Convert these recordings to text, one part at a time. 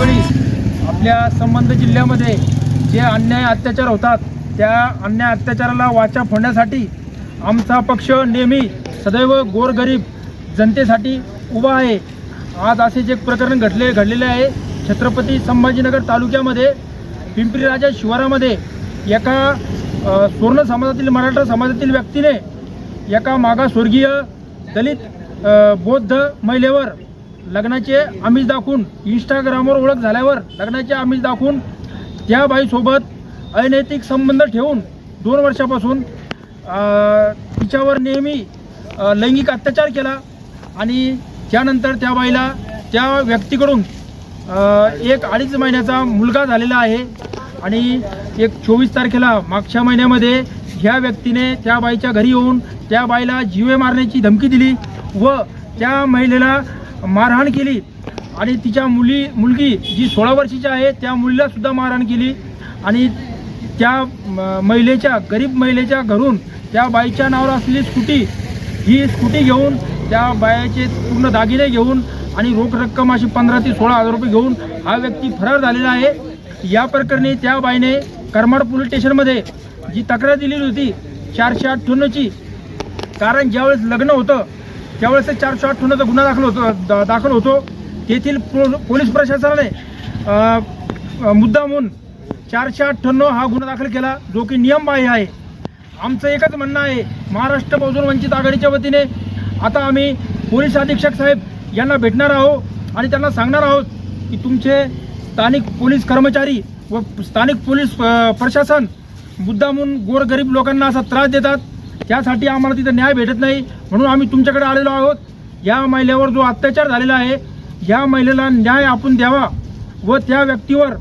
आपल्या संबंध जिल्ह्यामध्ये जे अन्याय अत्याचार होतात त्या अन्याय अत्याचाराला वाचा फोडण्यासाठी आमचा पक्ष नेहमी सदैव गोरगरीब जनतेसाठी उभा आहे. आज असेच एक प्रकरण घडले घडलेले आहे छत्रपती संभाजीनगर तालुक्यामध्ये पिंपरी राजा शिवारामध्ये एका स्वर्ण सुवर्ण समाजातील मराठा समाजातील व्यक्तीने एका मागासवर्गीय दलित बौद्ध महिलेवर लग्नाचे आमिष दाखवून इंस्टाग्रामवर ओळख झाल्यावर लग्नाचे आमिष दाखवून त्या बाईसोबत अनैतिक संबंध ठेवून दोन वर्षापासून तिच्यावर नेहमी लैंगिक अत्याचार केला आणि त्यानंतर त्या बाईला त्या व्यक्तीकडून एक अडीच महिन्याचा मुलगा झालेला आहे आणि एक चोवीस तारखेला मागच्या महिन्यामध्ये ह्या व्यक्तीने त्या बाईच्या घरी येऊन त्या बाईला जीवे मारण्याची धमकी दिली व त्या महिलेला मारहाण केली. आणि तिच्या मुली मुलगी जी सोळा वर्षाची आहे त्या मुलीला सुद्धा मारहाण केली. आणि त्या म- महिलेच्या गरीब महिलेच्या घरून त्या बाईच्या नावावर असलेली स्कूटी ही स्कूटी घेऊन त्या बायाचे पूर्ण दागिने घेऊन आणि रोख रक्कम अशी पंधरा ते सोळा हजार रुपये घेऊन हा व्यक्ती फरार झालेला आहे. या प्रकरणी त्या बाईने करमाड पोलीस स्टेशनमध्ये जी तक्रार दिलेली होती चारशे अठ्ठ्याण्णवची कारण ज्यावेळेस लग्न होतं त्यावेळेस ते चारशे ठेवण्याचा गुन्हा दाखल होतो दाखल होतो. तेथील पोलीस प्रशासनाने मुद्दा म्हणून चारशे अठ्ठ्याण्णव हा गुन्हा दाखल केला जो की नियमबाह्य आहे. आमचं एकच म्हणणं आहे महाराष्ट्र बहुजन वंचित आघाडीच्या वतीने आता आम्ही पोलीस अधीक्षक साहेब यांना भेटणार आहोत आणि त्यांना सांगणार आहोत की तुमचे स्थानिक पोलीस कर्मचारी व स्थानिक पोलीस प्रशासन मुद्दामून गोरगरीब लोकांना असा त्रास देतात. त्यासाठी आम्हाला तिथं न्याय भेटत नाही. म्हणून आम्ही तुमच्याकडे आलेलो आहोत. या महिलेवर जो अत्याचार झालेला आहे या महिलेला न्याय आपण द्यावा व त्या व्यक्तीवर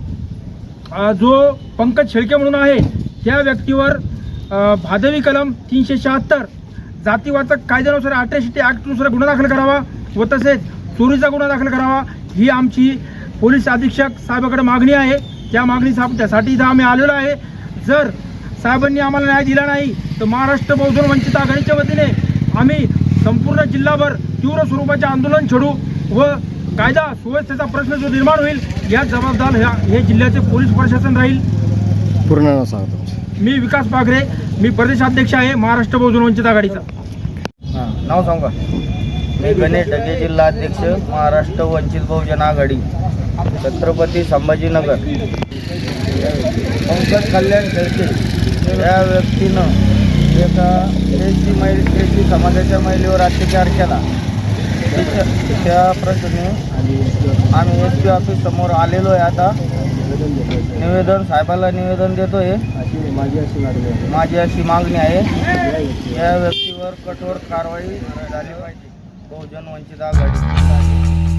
जो पंकज शेळके म्हणून आहे त्या व्यक्तीवर भादवी कलम तीनशे शहात्तर जातीवाचक कायद्यानुसार अट्रॅसिटी ॲक्टनुसार गुन्हा दाखल करावा व तसेच चोरीचा गुन्हा दाखल करावा ही आमची पोलीस अधीक्षक साहेबाकडे मागणी आहे. त्या मागणी त्यासाठी इथं आम्ही आलेलो आहे. जर साहेबांनी आम्हाला न्याय दिला नाही तर महाराष्ट्र बहुजन वंचित आघाडीच्या वतीने आम्ही संपूर्ण जिल्हाभर तीव्र स्वरूपाचे आंदोलन छेडू व कायदा सुव्यवस्थेचा प्रश्न जो निर्माण होईल या जबाबदार ह्या हे जिल्ह्याचे पोलीस प्रशासन राहील. पूर्ण नाव सांगा तुमचं. मी विकास पागरे मी प्रदेशाध्यक्ष आहे महाराष्ट्र बहुजन वंचित आघाडीचा. हां नाव सांगा. मी गणेश ढगे जिल्हा अध्यक्ष महाराष्ट्र वंचित बहुजन आघाडी छत्रपती संभाजीनगर. पंकज कल्याण शेळके. या व्यक्तीनं एका एसी महिला एसी समाजाच्या महिलेवर अत्याचार केला. त्या प्रश्नी आम्ही एस पी ऑफिस समोर आलेलो आहे आता. निवेदन साहेबाला निवेदन देतोय. माझी अशी मागणी आहे. या व्यक्तीवर कठोर कारवाई झाली पाहिजे. बहुजन वंचित आघाडी.